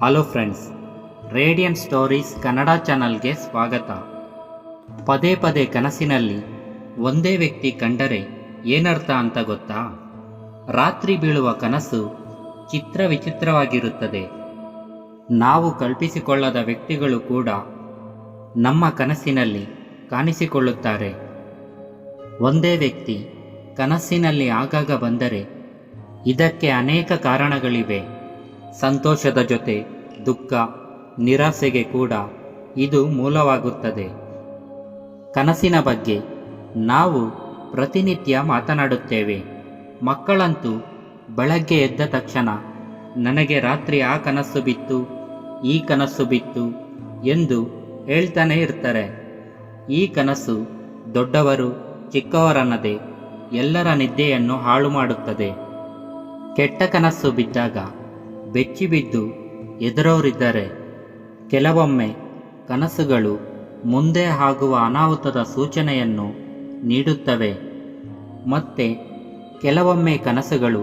Hello friends, radian stories Kannada ಚಾನಲ್ಗೆ ಸ್ವಾಗತ. ಪದೇ ಪದೇ ಕನಸಿನಲ್ಲಿ ಒಂದೇ ವ್ಯಕ್ತಿ ಕಂಡರೆ ಏನರ್ಥ ಅಂತ ಗೊತ್ತಾ? ರಾತ್ರಿ ಬೀಳುವ ಕನಸು ಚಿತ್ರ ವಿಚಿತ್ರವಾಗಿರುತ್ತದೆ. ನಾವು ಕಲ್ಪಿಸಿಕೊಳ್ಳದ ವ್ಯಕ್ತಿಗಳು ಕೂಡ ನಮ್ಮ ಕನಸಿನಲ್ಲಿ ಕಾಣಿಸಿಕೊಳ್ಳುತ್ತಾರೆ. ಒಂದೇ ವ್ಯಕ್ತಿ ಕನಸಿನಲ್ಲಿ ಆಗಾಗ ಬಂದರೆ ಇದಕ್ಕೆ ಅನೇಕ ಕಾರಣಗಳಿವೆ. ಸಂತೋಷದ ಜೊತೆ ದುಃಖ, ನಿರಾಸೆಗೆ ಕೂಡ ಇದು ಮೂಲವಾಗುತ್ತದೆ. ಕನಸಿನ ಬಗ್ಗೆ ನಾವು ಪ್ರತಿನಿತ್ಯ ಮಾತನಾಡುತ್ತೇವೆ. ಮಕ್ಕಳಂತೂ ಬೆಳಗ್ಗೆ ಎದ್ದ ತಕ್ಷಣ, ನನಗೆ ರಾತ್ರಿ ಆ ಕನಸು ಬಿತ್ತು, ಈ ಕನಸು ಬಿತ್ತು ಎಂದು ಹೇಳ್ತಾನೆ ಇರ್ತಾರೆ. ಈ ಕನಸು ದೊಡ್ಡವರು, ಚಿಕ್ಕವರನ್ನದೆ ಎಲ್ಲರ ನಿದ್ದೆಯನ್ನು ಹಾಳು ಮಾಡುತ್ತದೆ ಕೆಟ್ಟ ಕನಸು ಬಿದ್ದಾಗ ಬೆಚ್ಚಿ ಬಿದ್ದು ಎದುರವರಿದ್ದಾರೆ. ಕೆಲವೊಮ್ಮೆ ಕನಸುಗಳು ಮುಂದೆ ಆಗುವ ಅನಾಹುತದ ಸೂಚನೆಯನ್ನು ನೀಡುತ್ತವೆ. ಮತ್ತೆ ಕೆಲವೊಮ್ಮೆ ಕನಸುಗಳು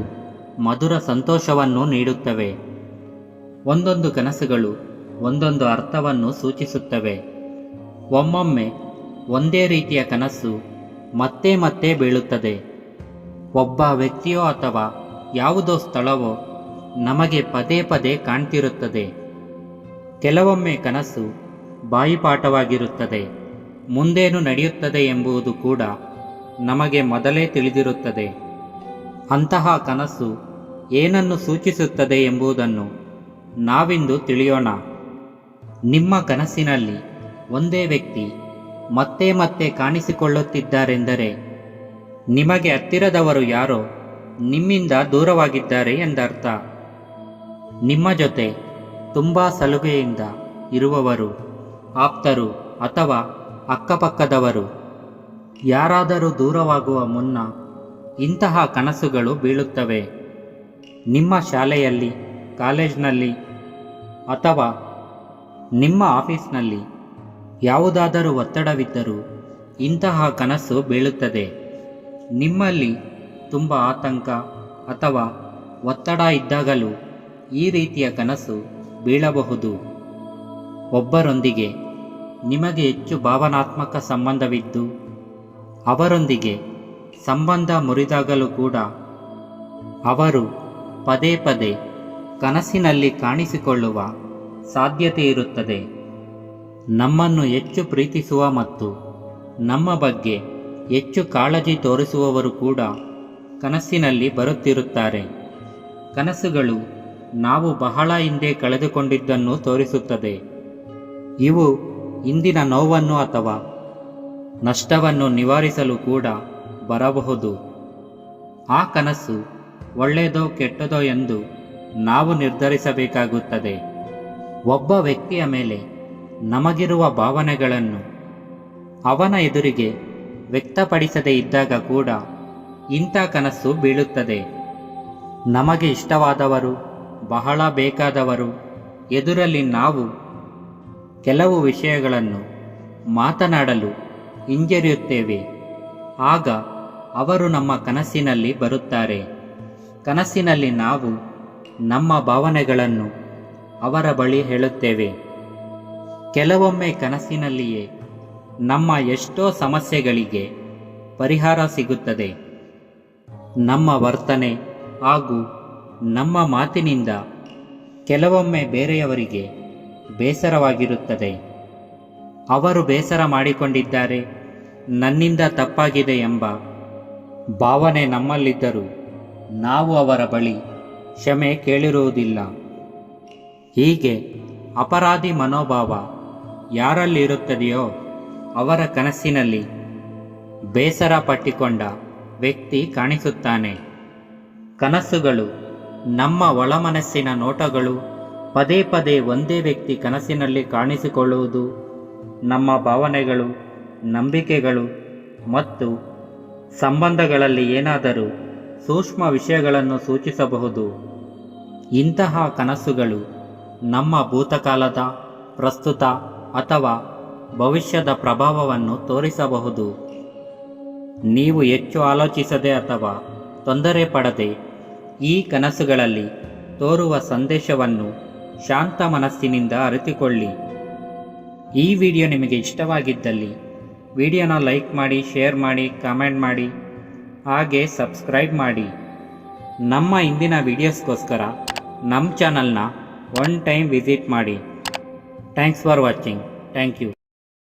ಮಧುರ ಸಂತೋಷವನ್ನು ನೀಡುತ್ತವೆ. ಒಂದೊಂದು ಕನಸುಗಳು ಒಂದೊಂದು ಅರ್ಥವನ್ನು ಸೂಚಿಸುತ್ತವೆ. ಒಮ್ಮೊಮ್ಮೆ ಒಂದೇ ರೀತಿಯ ಕನಸು ಮತ್ತೆ ಮತ್ತೆ ಬೀಳುತ್ತದೆ. ಒಬ್ಬ ವ್ಯಕ್ತಿಯೋ ಅಥವಾ ಯಾವುದೋ ಸ್ಥಳವೋ ನಮಗೆ ಪದೇ ಪದೇ ಕಾಣ್ತಿರುತ್ತದೆ. ಕೆಲವೊಮ್ಮೆ ಕನಸು ಬಾಯಿಪಾಠವಾಗಿರುತ್ತದೆ. ಮುಂದೇನು ನಡೆಯುತ್ತದೆ ಎಂಬುದು ಕೂಡ ನಮಗೆ ಮೊದಲೇ ತಿಳಿದಿರುತ್ತದೆ. ಅಂತಹ ಕನಸು ಏನನ್ನು ಸೂಚಿಸುತ್ತದೆ ಎಂಬುದನ್ನು ನಾವಿಂದು ತಿಳಿಯೋಣ. ನಿಮ್ಮ ಕನಸಿನಲ್ಲಿ ಒಂದೇ ವ್ಯಕ್ತಿ ಮತ್ತೆ ಮತ್ತೆ ಕಾಣಿಸಿಕೊಳ್ಳುತ್ತಿದ್ದಾರೆಂದರೆ ನಿಮಗೆ ಹತ್ತಿರದವರು ಯಾರೋ ನಿಮ್ಮಿಂದ ದೂರವಾಗಿದ್ದಾರೆ ಎಂದರ್ಥ. ನಿಮ್ಮ ಜೊತೆ ತುಂಬ ಸಲುಗೆಯಿಂದ ಇರುವವರು, ಆಪ್ತರು ಅಥವಾ ಅಕ್ಕಪಕ್ಕದವರು. ಯಾರಾದರೂ ದೂರವಾಗುವ ಮುನ್ನ ಇಂತಹ ಕನಸುಗಳು ಬೀಳುತ್ತವೆ. ನಿಮ್ಮ ಶಾಲೆಯಲ್ಲಿ, ಕಾಲೇಜ್ನಲ್ಲಿ ಅಥವಾ ನಿಮ್ಮ ಆಫೀಸ್ನಲ್ಲಿ ಯಾವುದಾದರೂ ಒತ್ತಡವಿದ್ದರೂ ಇಂತಹ ಕನಸು ಬೀಳುತ್ತದೆ. ನಿಮ್ಮಲ್ಲಿ ತುಂಬ ಆತಂಕ ಅಥವಾ ಒತ್ತಡ ಇದ್ದಾಗಲೂ ಈ ರೀತಿಯ ಕನಸು ಬೀಳಬಹುದು. ಒಬ್ಬರೊಂದಿಗೆ ನಿಮಗೆ ಹೆಚ್ಚು ಭಾವನಾತ್ಮಕ ಸಂಬಂಧವಿದ್ದು, ಅವರೊಂದಿಗೆ ಸಂಬಂಧ ಮುರಿದಾಗಲೂ ಕೂಡ ಅವರು ಪದೇ ಪದೇ ಕನಸಿನಲ್ಲಿ ಕಾಣಿಸಿಕೊಳ್ಳುವ ಸಾಧ್ಯತೆ ಇರುತ್ತದೆ. ನಮ್ಮನ್ನು ಹೆಚ್ಚು ಪ್ರೀತಿಸುವ ಮತ್ತು ನಮ್ಮ ಬಗ್ಗೆ ಹೆಚ್ಚು ಕಾಳಜಿ ತೋರಿಸುವವರು ಕೂಡ ಕನಸಿನಲ್ಲಿ ಬರುತ್ತಿರುತ್ತಾರೆ. ಕನಸುಗಳು ನಾವು ಬಹಳ ಹಿಂದೆ ಕಳೆದುಕೊಂಡಿದ್ದನ್ನು ತೋರಿಸುತ್ತದೆ. ಇವು ಇಂದಿನ ನೋವನ್ನು ಅಥವಾ ನಷ್ಟವನ್ನು ನಿವಾರಿಸಲು ಕೂಡ ಬರಬಹುದು. ಆ ಕನಸು ಒಳ್ಳೆಯದೋ ಕೆಟ್ಟದೋ ಎಂದು ನಾವು ನಿರ್ಧರಿಸಬೇಕಾಗುತ್ತದೆ. ಒಬ್ಬ ವ್ಯಕ್ತಿಯ ಮೇಲೆ ನಮಗಿರುವ ಭಾವನೆಗಳನ್ನು ಅವನ ಎದುರಿಗೆ ವ್ಯಕ್ತಪಡಿಸದೇ ಇದ್ದಾಗ ಕೂಡ ಇಂಥ ಕನಸು ಬೀಳುತ್ತದೆ. ನಮಗೆ ಇಷ್ಟವಾದವರು ಬಹಳ ಬೇಕಾದವರು. ಎದುರಲ್ಲಿ ನಾವು ಕೆಲವು ವಿಷಯಗಳನ್ನು ಮಾತನಾಡಲು ಹಿಂಜರಿಯುತ್ತೇವೆ. ಆಗ ಅವರು ನಮ್ಮ ಕನಸಿನಲ್ಲಿ ಬರುತ್ತಾರೆ. ಕನಸಿನಲ್ಲಿ ನಾವು ನಮ್ಮ ಭಾವನೆಗಳನ್ನು ಅವರ ಬಳಿ ಹೇಳುತ್ತೇವೆ. ಕೆಲವೊಮ್ಮೆ ಕನಸಿನಲ್ಲಿಯೇ ನಮ್ಮ ಎಷ್ಟೋ ಸಮಸ್ಯೆಗಳಿಗೆ ಪರಿಹಾರ ಸಿಗುತ್ತದೆ. ನಮ್ಮ ವರ್ತನೆ ಹಾಗೂ ನಮ್ಮ ಮಾತಿನಿಂದ ಕೆಲವೊಮ್ಮೆ ಬೇರೆಯವರಿಗೆ ಬೇಸರವಾಗಿರುತ್ತದೆ. ಅವರು ಬೇಸರ ಮಾಡಿಕೊಂಡಿದ್ದಾರೆ, ನನ್ನಿಂದ ತಪ್ಪಾಗಿದೆ ಎಂಬ ಭಾವನೆ ನಮ್ಮಲ್ಲಿದ್ದರೂ ನಾವು ಅವರ ಬಳಿ ಕ್ಷಮೆ ಕೇಳಿರುವುದಿಲ್ಲ. ಹೀಗೆ ಅಪರಾಧಿ ಮನೋಭಾವ ಯಾರಲ್ಲಿರುತ್ತದೆಯೋ ಅವರ ಕನಸಿನಲ್ಲಿ ಬೇಸರ ಪಟ್ಟಿಕೊಂಡ ವ್ಯಕ್ತಿ ಕಾಣಿಸುತ್ತಾನೆ. ಕನಸುಗಳು ನಮ್ಮ ಒಳಮನಸ್ಸಿನ ನೋಟಗಳು ಪದೇ ಪದೇ ಒಂದೇ ವ್ಯಕ್ತಿ ಕನಸಿನಲ್ಲಿ ಕಾಣಿಸಿಕೊಳ್ಳುವುದು. ನಮ್ಮ ಭಾವನೆಗಳು, ನಂಬಿಕೆಗಳು ಮತ್ತು ಸಂಬಂಧಗಳಲ್ಲಿ ಏನಾದರೂ ಸೂಕ್ಷ್ಮ ವಿಷಯಗಳನ್ನು ಸೂಚಿಸಬಹುದು. ಇಂತಹ ಕನಸುಗಳು ನಮ್ಮ ಭೂತಕಾಲದ ಪ್ರಸ್ತುತ ಅಥವಾ ಭವಿಷ್ಯದ ಪ್ರಭಾವವನ್ನು ತೋರಿಸಬಹುದು. ನೀವು ಹೆಚ್ಚು ಆಲೋಚಿಸದೆ ಅಥವಾ ತೊಂದರೆ ಪಡದೆ ಈ ಕನಸುಗಳಲ್ಲಿ ತೋರುವ ಸಂದೇಶವನ್ನು ಶಾಂತ ಮನಸ್ಸಿನಿಂದ ಅರಿತುಕೊಳ್ಳಿ. ಈ ವಿಡಿಯೋ ನಿಮಗೆ ಇಷ್ಟವಾಗಿದ್ದಲ್ಲಿ ವಿಡಿಯೋನ ಲೈಕ್ ಮಾಡಿ, ಶೇರ್ ಮಾಡಿ, ಕಾಮೆಂಟ್ ಮಾಡಿ, ಹಾಗೆ ಸಬ್ಸ್ಕ್ರೈಬ್ ಮಾಡಿ. ನಮ್ಮ ಇಂದಿನ ವಿಡಿಯೋಸ್ಗೋಸ್ಕರ ನಮ್ಮ ಚಾನಲ್ನ ಒನ್ ಟೈಮ್ ವಿಸಿಟ್ ಮಾಡಿ. Thanks for watching. Thank you.